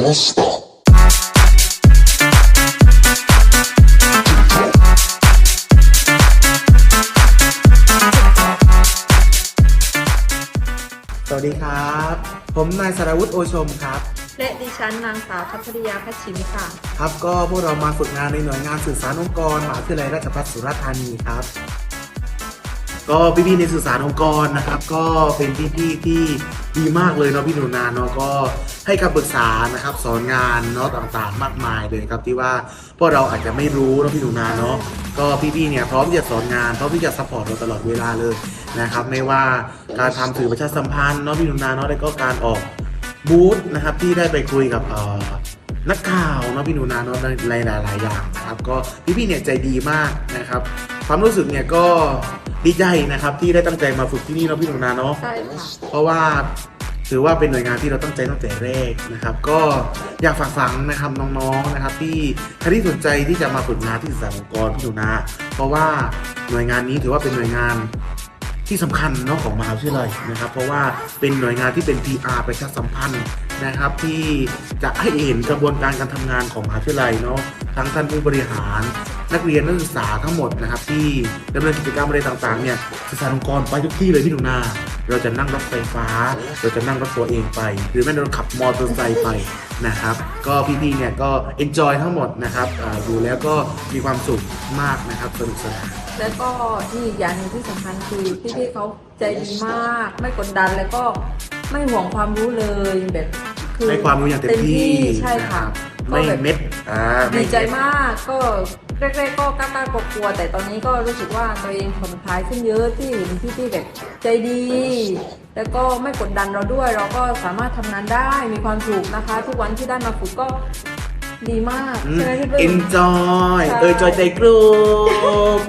Rasta. สวัสดีครับ ผมนายสรวุฒิโอชมครับ และดิฉันนางสาวพัชริยาพัชชิมค่ะ ครับก็พวกเรามาฝึกงานในหน่วยงานสื่อสารองค์กรมหาวิทยาลัยราชภัฏสุราษฎร์ธานีครับ ก็พี่ๆในสื่อสารองค์กรนะครับ ก็เป็นพี่ๆที่ดีมากเลยเนาะพี่หนูนาเนาะก็ให้คำปรึกษานะครับ สอนงานเนาะต่างๆ มากมายเลยครับที่ว่าพวกเราอาจจะไม่รู้เนาะพี่หนูนาเนาะก็พี่ๆเนี่ยพร้อมที่จะสอนงานพร้อมที่จะซัพพอร์ตเราตลอดเวลาเลยนะครับ ไม่ว่าการทำสื่อประชาสัมพันธ์เนาะพี่หนูนาเนาะแล้วก็การออกบูธนะครับที่ได้ไปคุยกับเอ่อ นักข่าวเนาะพี่หนูนาเนาะในหลายๆอย่างนะครับก็พี่ๆเนี่ยใจดีมากนะครับความรู้สึกเนี่ยก็ดีใจนะครับที่ได้ตั้งใจมาฝึกที่นี่เนาะพี่หนูนาเนาะใช่ค่ะเพราะว่าถือว่าเป็นหน่วยงานที่เราตั้งใจตั้งแต่แรกนะครับ ก็อยากฝากฝังนะครับน้องๆนะครับ ที่ใครที่สนใจที่จะมาฝึกงานที่สื่อสารองค์กรพี่หนูนา เพราะว่าหน่วยงานนี้ถือว่าเป็นหน่วยงานที่สำคัญเนาะของมหาวิทยาลัยนะครับ เพราะว่าเป็นหน่วยงานที่เป็น PR ประชาสัมพันธ์ นะครับที่จะให้เห็นกระบวนการการทำงานของมหาวิทยาลัยเนาะทั้งท่านผู้บริหาร นักเรียนนักศึกษาทั้งหมดนะครับที่ดำเนินกิจกรรมอะไรต่างๆเนี่ยสื่อสารองค์กรไปทุกที่เลยพี่หนูนาเราจะนั่งรถไฟฟ้า เราจะนั่งรถตัวเองไป หรือแม้เราขับมอเตอร์ไซค์ไปนะครับ ก็พี่ๆเนี่ยก็ enjoy ทั้งหมดนะครับดูแล้วก็มีความสุขมากนะครับสนุกสนานแล้วก็ที่อย่างนึงที่สำคัญคือพี่ๆเขาใจดีมาก ไม่กดดันแล้วก็ ไม่ห่วงความรู้เลยแบบคือให้ความรู้อย่างเต็มที่ใช่ค่ะนรับไม่ก็แบบเม็ดอ่าไม่ดีใจเดมากก็แรกๆก็กล้าๆกลัวๆแต่ตอนนี้ก็รู้สึกว่าตัวเองผ่อนคลายขึ้นเยอะที่เห็นพี่ๆแบบใจดี แล้วก็ไม่กดดันเราด้วย เราก็สามารถทำงานได้มีความสุขนะคะ ทุกวันที่ได้มาฝึกก็ดีมากอืมใช่ไหมพี่ปึ้ม enjoy ใช่เออจอยใจกรุ๊ป